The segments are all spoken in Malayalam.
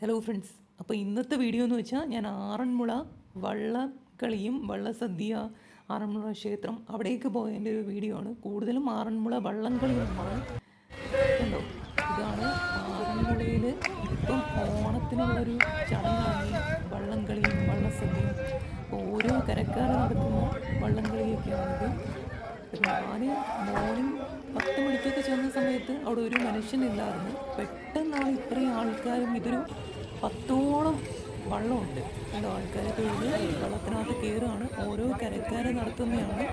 ഹലോ ഫ്രണ്ട്സ് അപ്പോൾ ഇന്നത്തെ വീഡിയോ എന്ന് വെച്ചാൽ ഞാൻ ആറന്മുള വള്ളക്കളിയും വള്ളസദ്യ ആറന്മുള ക്ഷേത്രം അവിടേക്ക് പോയതിന്റെ ഒരു വീഡിയോ ആണ്. കൂടുതലും ആറന്മുള വള്ളംകളിയുമാണ് കണ്ടോ? ഇതാണ് ആറന്മുളയിൽ ഇപ്പം ഓണത്തിനുള്ളൊരു ചടങ്ങാണ് വള്ളംകളിയും വള്ളസദ്യയും അപ്പോൾ ഓരോ കരക്കാർ നടത്തുന്ന വള്ളംകളിയൊക്കെയാണിത് ഞാൻ മോർണിംഗ് പത്ത് മണിക്കൊക്കെ ചെന്ന സമയത്ത് അവിടെ ഒരു മനുഷ്യനില്ലായിരുന്നു പെട്ടെന്നാണ് ഇത്രയും ആൾക്കാരും ഇതൊരു പത്തോളം വള്ളമുണ്ട്. കണ്ടോ? ആൾക്കാർ തൊഴിൽ വള്ളത്തിനകത്ത് കയറുകയാണ്. ഓരോ കരക്കാരെ നടത്തുന്നതാണ്.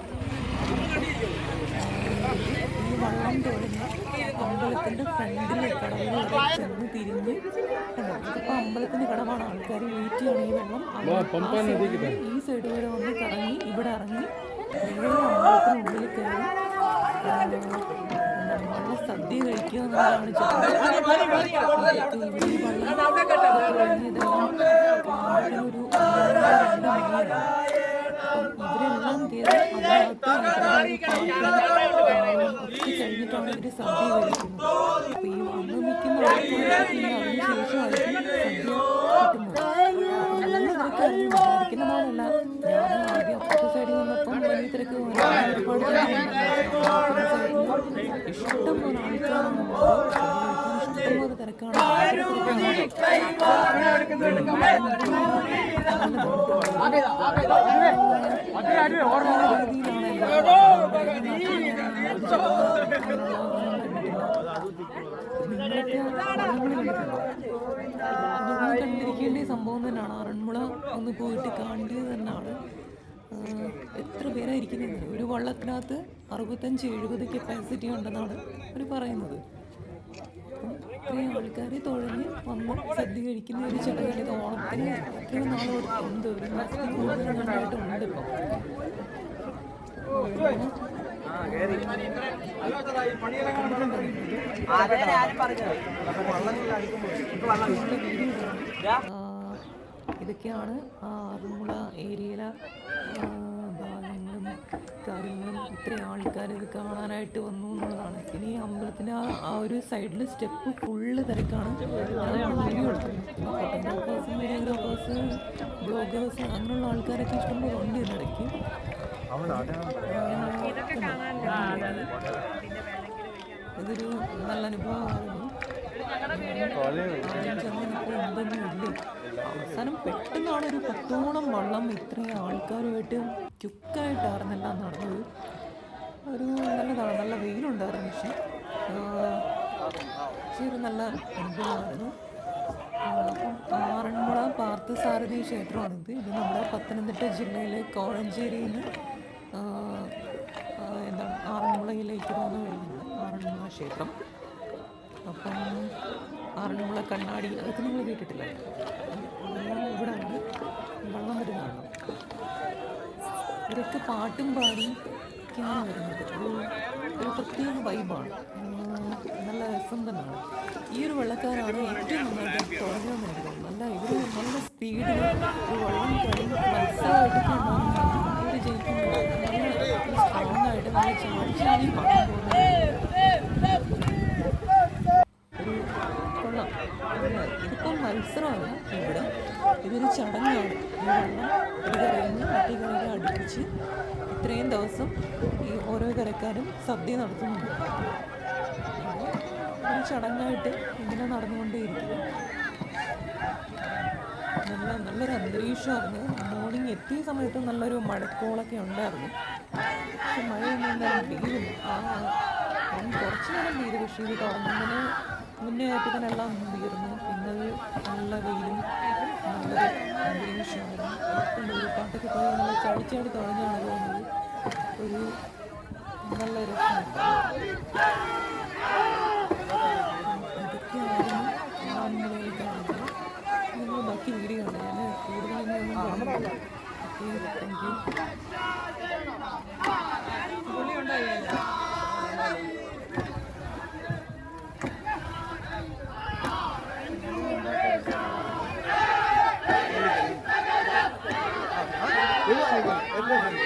ഈ വള്ളം തുടങ്ങി അമ്പലത്തിന്റെ ഫ്രണ്ടിലെ കടവിൽ തിരിഞ്ഞ് കണ്ടോ? ഇതിപ്പോൾ അമ്പലത്തിന്റെ കടവാണ്. ആൾക്കാർ വെയിറ്റ് ചെയ്യണം ഈ വെള്ളം. ഈ സൈഡ് വരെ വന്ന് കറങ്ങി ഇവിടെ ഇറങ്ങി അമ്പലത്തിനുള്ളിൽ കയറി വള്ള സദ്യ കഴിക്കുക അപ്പം ഇവരെല്ലാം കഴിഞ്ഞിട്ടാണ് ഇവർ സദ്യ കഴിക്കുന്നത് അപ്പോൾ ഈ വന്ന് നിൽക്കുന്ന അതിന് ശേഷമായിരിക്കും സദ്യ കിട്ടുന്നത് നല്ല ഞാൻ ആദ്യം അപ്പുറത്തെ സൈഡിൽ നിന്നപ്പം. ഒരുപാട് കണ്ടിരിക്കേണ്ട സംഭവം തന്നെയാണ്. ആറന്മുള ഒന്ന് പോയിട്ട് കാണേണ്ടത് തന്നെയാണ്. എത്ര പേരായിരിക്കുന്നത് ഒരു വള്ളത്തിനകത്ത് അറുപത്തഞ്ച് എഴുപത് കപ്പാസിറ്റി ഉണ്ടെന്നാണ് അവർ പറയുന്നത്. ഇത്രയും ആൾക്കാർ തുഴഞ്ഞ് വന്ന് സദ്യ കഴിക്കുന്ന ഒരു ചടങ്ങാണ് ഇത് ഓണത്തിന് എത്രയോ നാളോട് ഉണ്ട് ഒരു മാസത്തിൽ കൂടുതൽ ഉണ്ട് ഇപ്പം. ആ, ഇതൊക്കെയാണ് ആറന്മുള ഏരിയയിലെ കാര്യങ്ങളും ഇത്രയും ആൾക്കാർ ഇത് കാണാനായിട്ട് വന്നു എന്നുള്ളതാണ്. ഇനി അമ്പലത്തിന്റെ ആ ആ ഒരു സൈഡിൽ സ്റ്റെപ്പ് ഫുള്ള് തിരക്കാണ്. ഫോട്ടോഗ്രാഫേഴ്സും വീഡിയോഗ്രാഫേഴ്സ് ബ്ലോഗേഴ്സ് അങ്ങനെയുള്ള ആൾക്കാരൊക്കെ ഇഷ്ടംപോലെ ഉണ്ട് ഇതിനിടയ്ക്ക് ഇതൊരു നല്ല അനുഭവമായിരുന്നു. അവസാനം പെട്ടെന്നാണ് ഒരു പത്തോളം വള്ളം ഇത്രയും ആൾക്കാരുമായിട്ട് ചുക്കായിട്ടായിരുന്നെല്ലാം നടന്നത് ഒരു നല്ലതാണ് നല്ല വെയിലുണ്ടായിരുന്നു പക്ഷെ. പക്ഷേ ഒരു നല്ല അനുഭവമായിരുന്നു. അപ്പം ആറന്മുള പാർത്ഥസാരഥി ക്ഷേത്രമാണിത് ഇത്. നമ്മുടെ പത്തനംതിട്ട ജില്ലയിലെ കോഴഞ്ചേരിയിൽ നിന്ന് എന്താണ് ആറന്മുളയിലേക്ക് പോകുന്ന വഴിയാണ് ആറന്മുള ക്ഷേത്രം. അപ്പം ആറന്മുള കണ്ണാടി അതൊക്കെ നമ്മൾ കേട്ടിട്ടില്ല അതെല്ലാം ഇവിടെ ഉണ്ട് വെള്ളം വരുന്നതാണ്. ഇവരൊക്കെ പാട്ടും പാടി ഒക്കെയാണ് വരുന്നത്. ഒരു പ്രത്യേക വൈബാണ് നല്ല രസം തന്നെയാണ്. ഈ ഒരു വെള്ളക്കാരാണ് ഏറ്റവും നന്നായിട്ട് തുടങ്ങുമെന്ന് എനിക്ക് നല്ല ഇവർ നല്ല സ്പീഡിൽ ഒരു വള്ളം കളി മത്സരമായിട്ട് ഇവർ ജയിക്കുന്നത് നല്ല സ്ട്രോങ് ആയിട്ട് നല്ല ചാടിച്ചാടി ചാടി പാടാൻ പോകുന്നത് ഒരു കൊള്ളാം ഇത് ഇതിപ്പം മത്സരമല്ല ഇവിടെ. ഇതൊരു ചടങ്ങാണ്. കരയിൽ നിന്ന് മറ്റേ കരയിൽ അടുപ്പിച്ച് ഇത്രയും ദിവസം ഈ ഓരോ കരക്കാരും സദ്യ നടത്തുന്നുണ്ട്. ഒരു ചടങ്ങായിട്ട് ഇങ്ങനെ നടന്നുകൊണ്ടേയിരിക്കും നല്ല നല്ലൊരു അന്തരീക്ഷമായിരുന്നു. മോർണിംഗ് എത്തിയ സമയത്ത് നല്ലൊരു മഴക്കോളൊക്കെ ഉണ്ടായിരുന്നു. പക്ഷെ മഴയൊന്നും എന്തായാലും ആ. ഞാൻ കുറച്ച് നേരം പെയ്തു പക്ഷേ ഇത് തുടങ്ങുന്നതിന് മുന്നേ ആയിട്ട് തന്നെ എല്ലാം തീർന്നു ഇന്നത് നല്ല വെയിലും നല്ല അന്തരീക്ഷമായിരുന്നു ഒരു പാട്ടൊക്കെ പോയി നമ്മൾ ചടിച്ചാടി തുടങ്ങിയാണ് പോകുന്നത് ഒരു നല്ല ആൺമുളയിൽ ബാക്കി വീഡിയോ ഉണ്ട് ഞാൻ കൂടുതലൊന്നും താങ്ക് യു என்ன என்ன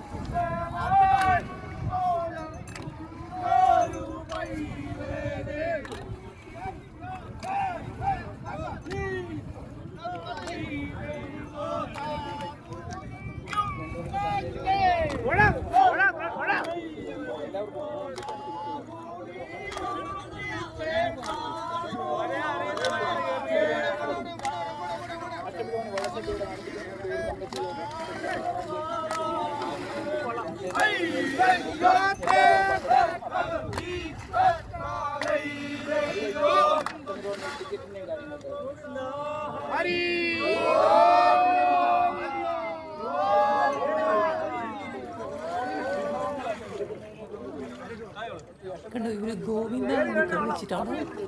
കണ്ടോ ഇവർ ഗോവിന്ദ വിളിച്ചിട്ടാണ് വരുന്നത്.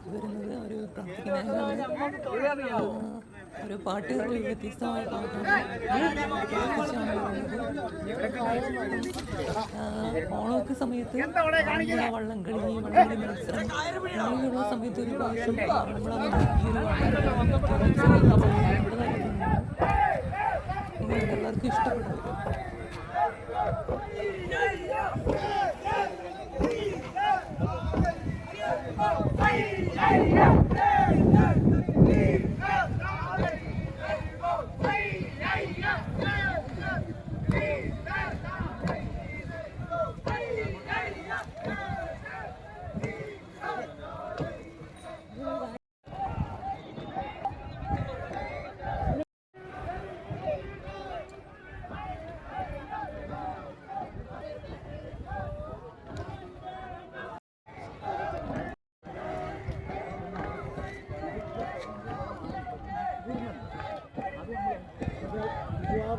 അവർ പ്രാർത്ഥിക്കുന്നത് ഒരു പാട്ട് വ്യത്യസ്തമായ പാട്ടാണ്. ഓണമൊക്കെ സമയത്ത് നമ്മുടെ വള്ളംകളി വള്ളം മത്സരം അങ്ങനെയുള്ള സമയത്ത് ഒരു പ്രാവശ്യം നമ്മളങ്ങനെ ഈ ഒരു എല്ലാവർക്കും ഇഷ്ടപ്പെടും ഈ